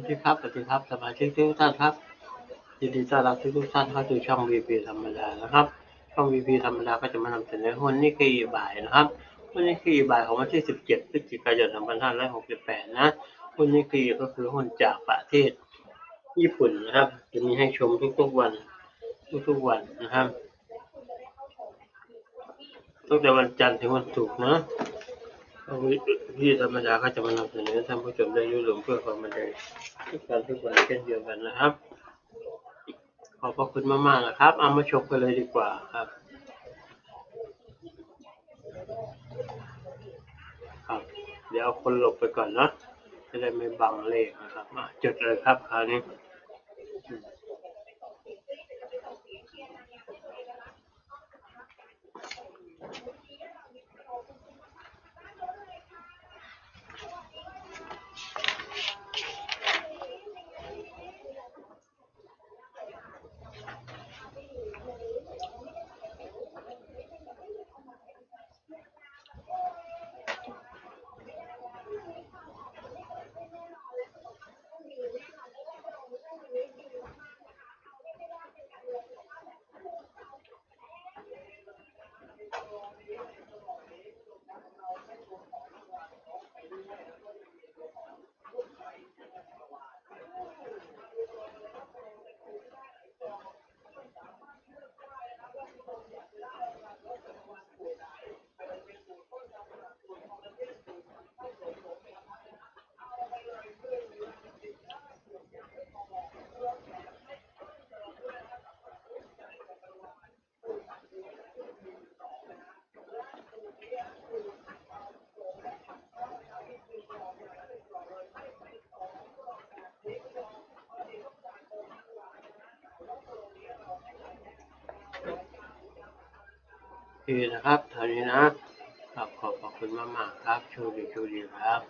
วัสดีครับสวัสดีครับสมาชิกทุกท่านครับยินดีต้อนรับทุกๆท่านเข้าสู่ช่อง VP ธรรมดานะครับ ช่อง VP ธรรมดาก็จะมานำเสนอหุ้นนิกเกอีบ่ายนะครับหุ้นนิกเกอีบ่ายของวันที่ 17พฤศจิกายน2568 นะหุ้นนิกเกอีก็คือหุ้นจากประเทศญี่ปุ่นนะครับจะมีให้ชมทุกๆวัน ทุกๆวันนะครับตั้งแต่วันจันทร์ถึงวันศุกร์นะ พี่ธรรมดาก็จะมานำเสนอให้ท่านผู้ชมได้รู้ลมเพื่อความบันเทิงทุกการทุกวันเช่นเดียวกันนะครับ ขอบพระคุณมากๆนะครับ เอามาชมกันเลยดีกว่าครับ ครับ เดี๋ยวเอาคนหลบไปก่อนเนาะจะได้ไม่บังเลขนะครับมาจดเลยครับคราวนี้ นะครับเท่านี้นะครับขอบขอบคุณมากๆครับโชคดีโชคดีครับ